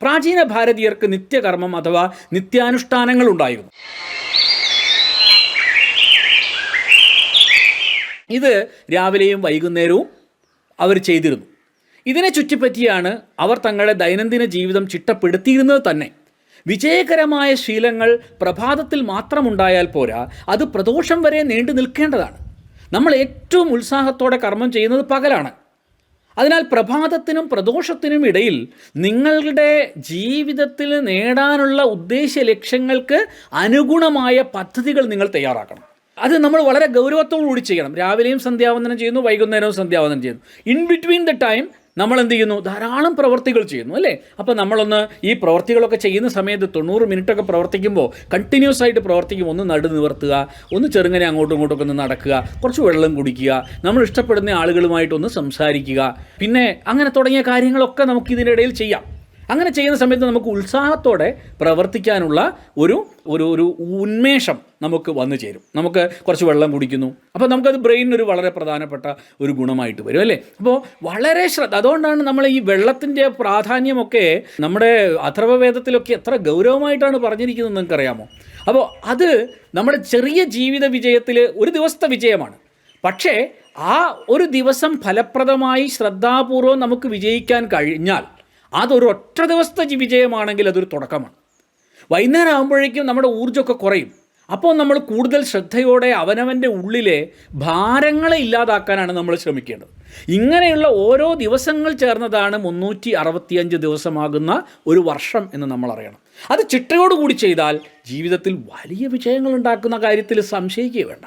പ്രാചീന ഭാരതീയർക്ക് നിത്യകർമ്മം അഥവാ നിത്യാനുഷ്ഠാനങ്ങൾ ഉണ്ടായിരുന്നു. ഇത് രാവിലെയും വൈകുന്നേരവും അവർ ചെയ്തിരുന്നു. ഇതിനെ ചുറ്റിപ്പറ്റിയാണ് അവർ തങ്ങളുടെ ദൈനംദിന ജീവിതം ചിട്ടപ്പെടുത്തിയിരുന്നത് തന്നെ. വിജയകരമായ ശീലങ്ങൾ പ്രഭാതത്തിൽ മാത്രമുണ്ടായാൽ പോരാ അത് പ്രദോഷം വരെ നീണ്ടു നിൽക്കേണ്ടതാണ് നമ്മൾ ഏറ്റവും ഉത്സാഹത്തോടെ കർമ്മം ചെയ്യുന്നത് പകലാണ്. അതിനാൽ പ്രഭാതത്തിനും പ്രദോഷത്തിനും ഇടയിൽ നിങ്ങളുടെ ജീവിതത്തിൽ നേടാനുള്ള ഉദ്ദേശ ലക്ഷ്യങ്ങൾക്ക് അനുഗുണമായ പദ്ധതികൾ നിങ്ങൾ തയ്യാറാക്കണം. അത് നമ്മൾ വളരെ ഗൗരവത്തോടു കൂടി ചെയ്യണം. രാവിലെയും സന്ധ്യാവന്ദനം ചെയ്യുന്നു വൈകുന്നേരവും സന്ധ്യാവന്ദനം ചെയ്യുന്നു. ഇൻ ബിറ്റ്വീൻ ദ ടൈം നമ്മൾ എന്ത് ചെയ്യുന്നു ധാരാളം പ്രവർത്തികൾ ചെയ്യുന്നു അല്ലേ? അപ്പോൾ നമ്മളൊന്ന് ഈ പ്രവർത്തികളൊക്കെ ചെയ്യുന്ന സമയത്ത് തൊണ്ണൂറ് മിനിറ്റൊക്കെ പ്രവർത്തിക്കുമ്പോൾ കണ്ടിന്യൂസ് ആയിട്ട് പ്രവർത്തിക്കും. ഒന്ന് നടു നിവർത്തുക ഒന്ന് ചെറുങ്ങനെ അങ്ങോട്ടും ഇങ്ങോട്ടും ഒന്ന് നടക്കുക കുറച്ച് വെള്ളം കുടിക്കുക നമ്മൾ ഇഷ്ടപ്പെടുന്ന ആളുകളുമായിട്ടൊന്ന് സംസാരിക്കുക. പിന്നെ അങ്ങനെ തുടങ്ങിയ കാര്യങ്ങളൊക്കെ നമുക്ക് ഇതിനിടയിൽ ചെയ്യാം. അങ്ങനെ ചെയ്യുന്ന സമയത്ത് നമുക്ക് ഉത്സാഹത്തോടെ പ്രവർത്തിക്കാനുള്ള ഒരു ഒരു ഒരു ഉന്മേഷം നമുക്ക് വന്നു ചേരും. നമുക്ക് കുറച്ച് വെള്ളം കുടിക്കുന്നു. അപ്പോൾ നമുക്കത് ബ്രെയിനൊരു വളരെ പ്രധാനപ്പെട്ട ഒരു ഗുണമായിട്ട് വരും അല്ലേ? അപ്പോൾ വളരെ ശ്രദ്ധ അതുകൊണ്ടാണ് നമ്മൾ ഈ വെള്ളത്തിന്റെ പ്രാധാന്യമൊക്കെ നമ്മുടെ അഥർവവേദത്തിലൊക്കെ എത്ര ഗൗരവമായിട്ടാണ് പറഞ്ഞിരിക്കുന്നത് നിങ്ങൾക്കറിയാമോ? അപ്പോൾ അത് നമ്മുടെ ചെറിയ ജീവിത വിജയത്തിൽ ഒരു ദിവസത്തെ വിജയമാണ്. പക്ഷേ ആ ഒരു ദിവസം ഫലപ്രദമായി ശ്രദ്ധാപൂർവം നമുക്ക് വിജയിക്കാൻ കഴിഞ്ഞാൽ അതൊരു ഒറ്റ ദിവസത്തെ വിജയമാണെങ്കിൽ അതൊരു തുടക്കമാണ്. വൈകുന്നേരം ആകുമ്പോഴേക്കും നമ്മുടെ ഊർജമൊക്കെ കുറയും. അപ്പോൾ നമ്മൾ കൂടുതൽ ശ്രദ്ധയോടെ അവനവന്റെ ഉള്ളിലെ ഭാരങ്ങളെ ഇല്ലാതാക്കാനാണ് നമ്മൾ ശ്രമിക്കേണ്ടത്. ഇങ്ങനെയുള്ള ഓരോ ദിവസങ്ങൾ ചേർന്നതാണ് മുന്നൂറ്റി അറുപത്തിയഞ്ച് ദിവസമാകുന്ന ഒരു വർഷം എന്ന് നമ്മൾ അറിയണം. അത് ചിട്ടയോടുകൂടി ചെയ്താൽ ജീവിതത്തിൽ വലിയ വിജയങ്ങൾ ഉണ്ടാക്കുന്ന കാര്യത്തിൽ സംശയിക്കുക വേണ്ട.